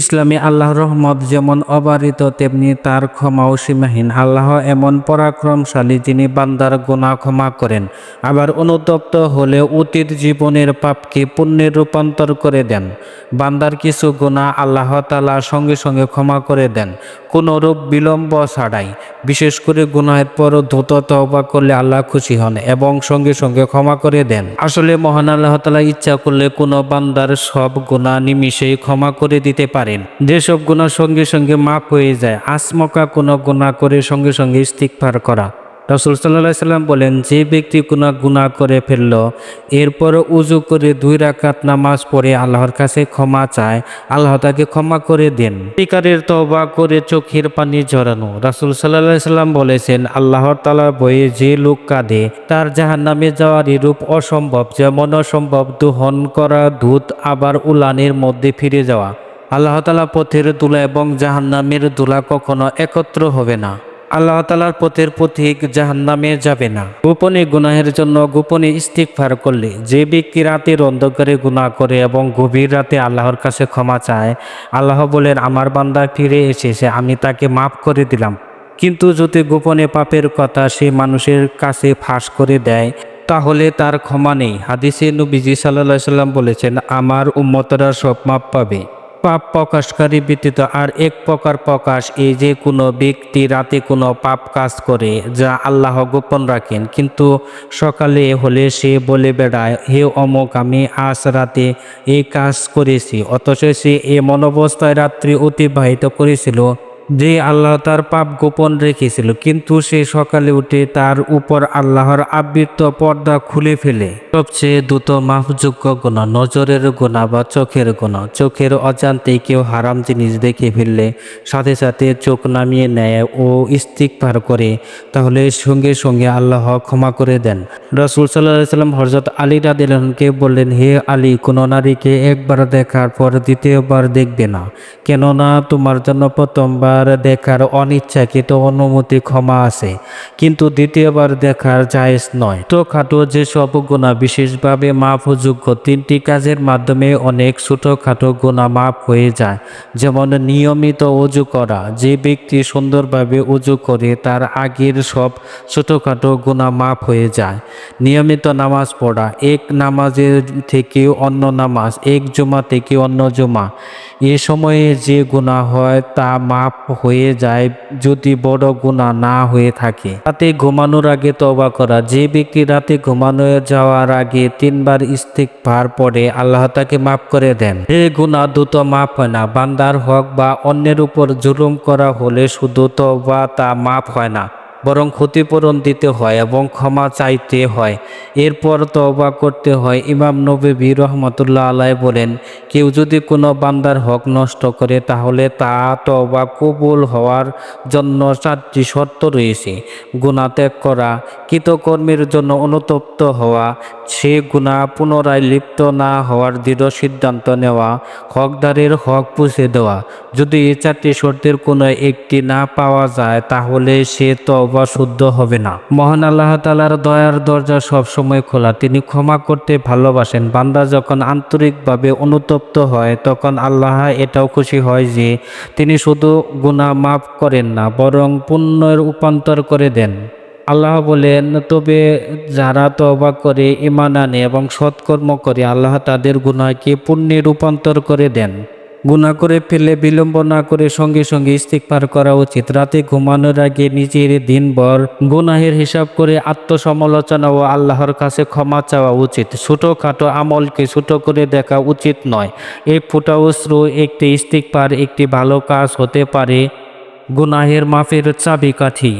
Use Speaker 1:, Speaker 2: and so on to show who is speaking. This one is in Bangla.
Speaker 1: ইসলামে আল্লাহর রহমত যেমন অবারিত, তেমনি তার ক্ষমাও সীমাহীন। আল্লাহ এমন পরাক্রমশালী যিনি বান্দার গুণা ক্ষমা করেন, আবার অনুতপ্ত হলে অতীত জীবনের পাপকে পুণ্যে রূপান্তর করে দেন। বান্দার কিছু গুণা আল্লাহ তালা সঙ্গে সঙ্গে ক্ষমা করে দেন কোনো রূপ বিলম্ব ছাড়াই। বিশেষ করে গুনাহের পর দ্রুত তওবা করলে আল্লাহ খুশি হন এবং সঙ্গে সঙ্গে ক্ষমা করে দেন। আসলে মহান আল্লাহ তালা ইচ্ছা করলে কোনো বান্দার সব গুণা নিমিশেই ক্ষমা করে দিতে পারেন। যেসব গুণা সঙ্গে সঙ্গে মাফ হয়ে যায়, আসমকা কোনো গুণা করে সঙ্গে সঙ্গে ইস্তিকফার করা। রসুল সাল্লাহ সাল্লাম বলেন, যে ব্যক্তি কোনো গুণা করে ফেলল এরপর উজু করে দুই রাকাত নামাজ পড়ে আল্লাহর কাছে ক্ষমা চায়, আল্লাহ তাকে ক্ষমা করে দেন। শিকারের তবা করে চোখের পানি ঝরানো। রাসুল সাল্লাহ সাল্লাম বলেছেন আল্লাহর তালার বইয়ে যে লোক কাঁদে, তার জাহান নামে যাওয়ার রূপ অসম্ভব, যেমন অসম্ভব দোহন করা দুধ আবার উলানের মধ্যে ফিরে যাওয়া। আল্লাহ তালা পথের দুলা এবং জাহান্নামের দুলা কখনো একত্র হবে না। আল্লাহ তালার পথের পথিক জাহান্নামে যাবে না। গোপনে গুনাহের জন্য গোপনে ইস্তিকফার করলে যে ব্যক্তি রাতের অন্ধকারে গুনাহ করে এবং গভীর রাতে আল্লাহর কাছে ক্ষমা চায়, আল্লাহ বলেন, আমার বান্দা ফিরে এসেছে, আমি তাকে মাফ করে দিলাম। কিন্তু যদি গোপনে পাপের কথা সে মানুষের কাছে ফাঁস করে দেয়, তাহলে তার ক্ষমা নেই। হাদিসে নবীজি সাল্লাহ সাল্লাম বলেছেন, আমার উম্মতরা সব মাপ পাবে। পাপ প্রকাশকারী ব্যতীত আর এক প্রকার প্রকাশ এই যে কোনো ব্যক্তি রাতে কোনো পাপ কাজ করে, যা আল্লাহ গোপন রাখেন। কিন্তু সকালে হলে সে বলে বেড়ায়, হে অমুক, আমি আজ রাতে এই কাজ করেছি। অথচ সে এই অবস্থায় রাত্রি অতিবাহিত করেছিল যে আল্লাহ তার পাপ গোপন রেখেছিল, কিন্তু সে সকালে উঠে তার উপর আল্লাহর আবৃত পর্দা খুলে ফেলে। সবচেয়ে দ্রুত মাফযোগ্য গুণা নজরের গুণা বা চোখের গুণা। চোখের অজান্তে কেউ হারাম জিনিস দেখে ফেললে, সাথে সাথে চোখ নামিয়ে নেয় ও ইস্তিকবার করে, তাহলে সঙ্গে সঙ্গে আল্লাহ ক্ষমা করে দেন। রসুল সাল্লাহ সাল্লাম হরজত আলী রাদিলকে বললেন, হে আলী, কোনো নারীকে একবার দেখার পর দ্বিতীয়বার দেখবে না। কেননা তোমার জন্য প্রথমবার দেখার অনিচ্ছাকৃত অনুমতি ক্ষমা আছে, কিন্তু দ্বিতীয়বার দেখার জায়েজ নয়। তো খাটো যেসব গুণা বিশেষভাবে মাফযোগ্য তিনটি কাজের মাধ্যমে অনেক ছোটোখাটো গুণা মাফ হয়ে যায়। যেমন নিয়মিত উজু করা, যে ব্যক্তি সুন্দরভাবে উজু করে তার আগের সব ছোটোখাটো গুণা মাফ হয়ে যায়। নিয়মিত নামাজ পড়া, এক নামাজের থেকে অন্য নামাজ, এক জমা থেকে অন্য জমা। এ সময়ে যে গুণা হয় তা মাফ হয়ে যায় যদি বড় গুণা না হয়ে থাকে। রাতে ঘুমানোর আগে তবা করা। যে ব্যক্তি রাতে ঘুমানো যাওয়ার আগে তিনবার ইস্তিকভার পরে আল্লাহ তাকে মাফ করে দেন। এ গুণা দ্রুত মাফ হয় না। বান্দার হক বা অন্যের উপর জুলুম করা হলে শুধু তবা তা মাফ হয় না। বরং ক্ষতিপূরণ দিতে হয় এবং ক্ষমা চাইতে হয়। এরপর তওবা করতে হয়। ইমাম নবী রহমতুল্লাহ আলাই বলেন, কেউ যদি কোনো বান্দার হক নষ্ট করে, তাহলে তা তওবা কবুল হওয়ার জন্য চারটি শর্ত রয়েছে। গুণা ত্যাগ করা, কৃতকর্মের জন্য অনুতপ্ত হওয়া, সে গুণা পুনরায় লিপ্ত না হওয়ার দৃঢ় সিদ্ধান্ত নেওয়া, হকদারের হক পুষে দেওয়া। যদি এই চারটি শর্তের কোনো একটি না পাওয়া যায়, তাহলে সে তওবা শুদ্ধ হবে না। মহান আল্লাহ তালার দয়ার দরজা সবসময় খোলা। তিনি ক্ষমা করতে ভালোবাসেন। বান্দা যখন আন্তরিকভাবে অনুতপ্ত হয়, তখন আল্লাহ এটাও খুশি হয় যে, তিনি শুধু গুনাহ মাফ করেন না, বরং পুণ্যের রূপান্তর করে দেন। আল্লাহ বলেন, তবে যারা তবা করে ইমান আনে এবং সৎকর্ম করে, আল্লাহ তাদের গুণাকে পুণ্যে রূপান্তর করে দেন। গুণা করে ফেলে, বিলম্ব না করে সঙ্গে সঙ্গে ইস্তিকপার করা উচিত। রাতে ঘুমানোর আগে নিজের দিনভর গুনাহের হিসাব করে আত্মসমালোচনা ও আল্লাহর কাছে ক্ষমা চাওয়া উচিত। ছোটোখাটো আমলকে ছোট করে দেখা উচিত নয়। এই ফুটা অশ্রু, একটি ইস্তিকপার একটি ভালো কাজ হতে পারে গুনাহের মাফের চাবিকাঠি।